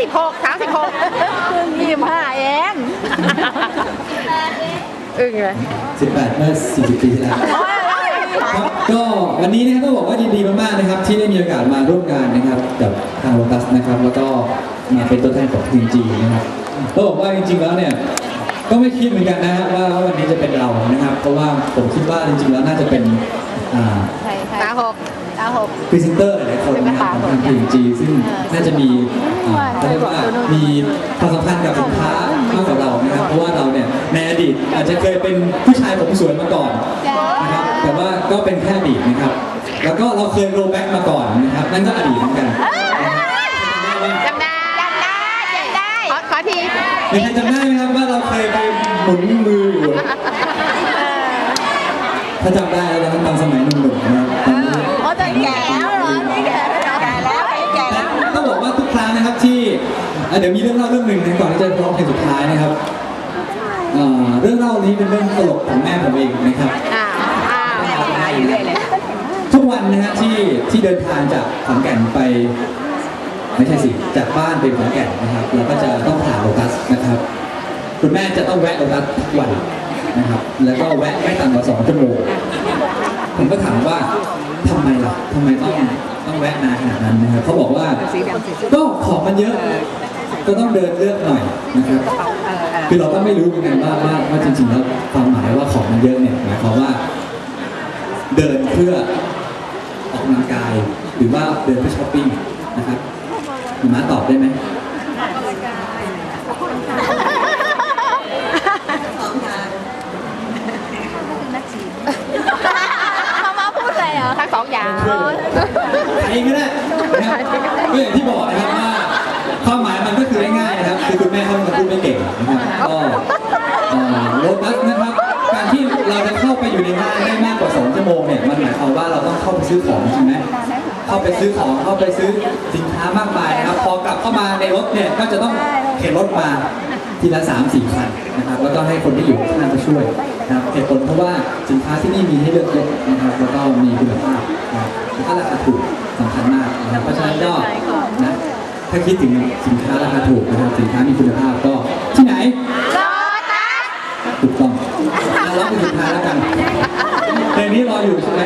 สิบหกสามสิบหกยี่สิบห้าเองอึ้งเลย18 เมื่อ 40 ปีที่แล้วครับก็วันนี้นะครับต้องบอกว่ายินดีมากๆนะครับ ที่ได้มีโอกาสมาร่วมงานนะครับกับทางโลตัสนะครับ แล้วก็มาเป็นตัวแทนของ PG นะครับต้องบอกว่าจริงๆแล้วเนี่ยก็ไม่คิดเหมือนกันนะฮะว่าวันนี้จะเป็นเรานะครับ เพราะว่าผมคิดว่าจริงๆแล้วน่าจะเป็นอ่าใช่ใช่ตาหกตาหกพรีเซนเตอร์หลายๆคนนะค รับของทาง PG ซึ่งน่าจะมีอ่าเรียกว่ามีความสัมพันธ์กับสินค้ามากกว่าเรานะครับเพราะว่าเราเนี่ยในอดีตอาจจะเคยเป็นผู้ชายผมสวยมาก่อนนะครับแต่ว่าก็เป็นแค่อดีตนะครับ แล้วก็เราเคยโรแบ็กมาก่อนนะครับนั่นก็อดีตเหมือนกันจำได้จำได้จำได้ขอทีมีใครจำได้ไหมครับว่าเราเคยไปหมุนมือถ้าจำได้แล้วตอนสมัยหนุ่ม อะเดี๋ยวมีเรื่องเล่าเรื่องหนึ่งนะก่อนที่จะร้องเพลงสุดท้ายนะครับเอ่อเรื่องเล่านี้เป็นเรื่องตลกของแม่ผมเองนะครับอ้าอ้าแม่มาอยู่เรื่อยเลยทุกวันนะฮะที่ที่เดินทางจากขอนแก่นไป ไม่ใช่สิจากบ้านไปขอนแก่นนะครับ เราก็จะต้องผ่าโลตัสนะครับ คุณแม่จะต้องแวะโลตัสทุกวันนะครับ แล้วก็แวะไม่ต่ำกว่าสองชั่วโมงผมก็ถามว่าทำไมล่ะทำไมต้องต้องแวะนานขนาดนั้นนะครับเขาบอกว่าก็ของมันเยอะ ก็ต้องเดินเลือกหน่อยนะครับคือเราก็ไม่รู้เหมือนกันว่าว่าว่าจริงๆแล้วความหมายว่าของมันเยอะเนี่ยหมายความว่า เดินเพื่อออกกำลังกาย หรือว่าเดินเพื่อช้อปปิ้งนะครับหมาตอบได้ไหมเขามาพูดอะไรเหรอทั้งสองอย่างใครก็ได้นะครับก็อย่างที่บอกนะครับ ซื้อของใช่ไหมเข้าไปซื้อของเข้าไปซื้อสินค้ามากมายนะครับ พอกลับเข้ามาในรถเนี่ยก็จะต้องเข็นรถมาทีละสามสี่คันนะครับแล้วก็ให้คนที่อยู่ข้างหน้ามาช่วยนะครับเหตุผลเพราะว่าสินค้าที่นี่มีให้เลือกเยอะนะครับแล้วก็มีคุณภาพนะครับแล้วก็ราคาถูกสำคัญมากนะครับเพราะฉะนั้นก็นะถ้าคิดถึงสินค้าราคาถูกนะครับสินค้ามีคุณภาพก็ที่ไหนโลตัสถูกต้องอะร้องเป็นสุดท้ายแล้วกันเพลงนี้รออยู่ใช่ไหม